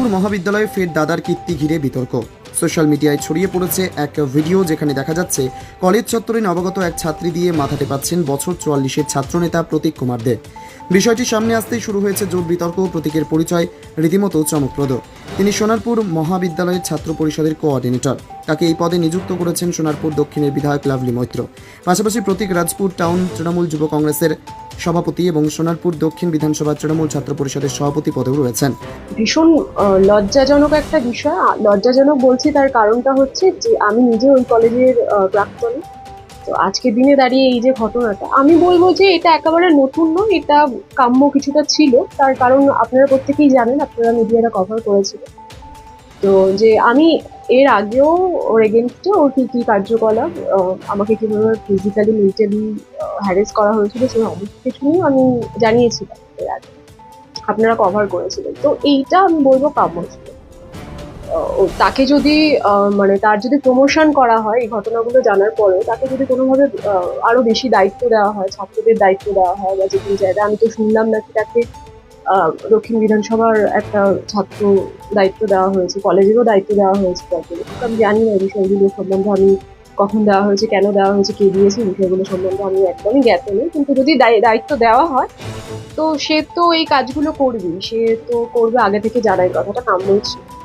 সোনারপুর মহাবিদ্যালয়ে ফের দাদার কীর্তি ঘিরে বিতর্ক। সোশ্যাল মিডিয়ায় ছড়িয়ে পড়েছে এক ভিডিও যেখানে দেখা যাচ্ছে, কলেজ চত্বরে নবগত এক ছাত্রী দিয়ে মাথা টেপাচ্ছেন বছর চুয়াল্লিশের ছাত্রনেতা প্রতীক কুমার দে। বিষয়টি সামনে আসতেই শুরু হয়েছে জোর বিতর্ক, প্রতীকের পরিচয় রীতিমতো চমকপ্রদ। তিনি সোনারপুর মহাবিদ্যালয়ের ছাত্র পরিষদের কোঅর্ডিনেটর। তাকে এই পদে নিযুক্ত করেছেন সোনারপুর দক্ষিণের বিধায়ক লাভলি মৈত্র। পাশাপাশি প্রতীক রাজপুর টাউন তৃণমূল যুব কংগ্রেসের সভাপতি এবং সোনারপুর দক্ষিণ বিধানসভা তৃণমূল ছাত্র পরিষদের সভাপতি পদেও রয়েছেন। ভীষণ লজ্জাজনক একটা বিষয়। লজ্জাজনক বলছি, তার কারণটা হচ্ছে যে আমি নিজে ওই কলেজের প্রাক্তন। তো আজকের দিনে দাঁড়িয়ে এই যে ঘটনাটা, আমি বলব যে এটা একেবারে নতুন নয়, এটা কাম্য কিছুটা ছিল। তার কারণ আপনারা প্রত্যেকেই জানেন, আপনারা মিডিয়াটা কভার করেছিল। তো যে আমি এর আগেও ওর এগেনস্টে ওর কী কী কার্যকলাপ আমাকে কীভাবে ফিজিক্যালি মেন্টালি হ্যারেস করা হয়েছিল সেই সমস্ত কিছু নিয়ে আমি জানিয়েছিলাম এর আগে। আপনারা কভার করেছিলেন। তো এইটা আমি বলব কাম্য তাকে যদি মানে তার যদি প্রমোশন করা হয় এই ঘটনাগুলো জানার পরেও তাকে যদি কোনোভাবে আহ, আরও বেশি দায়িত্ব দেওয়া হয় ছাত্রদের দায়িত্ব দেওয়া হয় বা যে কোনো জায়গায় আমি তো শুনলাম নাকি তাকে দক্ষিণ বিধানসভার একটা ছাত্র দায়িত্ব দেওয়া হয়েছে কলেজেরও দায়িত্ব দেওয়া হয়েছে তাকে। আমি জানি না এই বিষয়গুলো সম্বন্ধে আমি কখন দেওয়া হয়েছে, কেন দেওয়া হয়েছে, কে দিয়েছে বিষয়গুলো সম্বন্ধে আমি একদমই জ্ঞাত নেই। কিন্তু যদি দায়- দায়িত্ব দেওয়া হয়, তো সে তো এই কাজগুলো করবেই। সে তো করবে আগে থেকে জানাই কথাটা ছিল।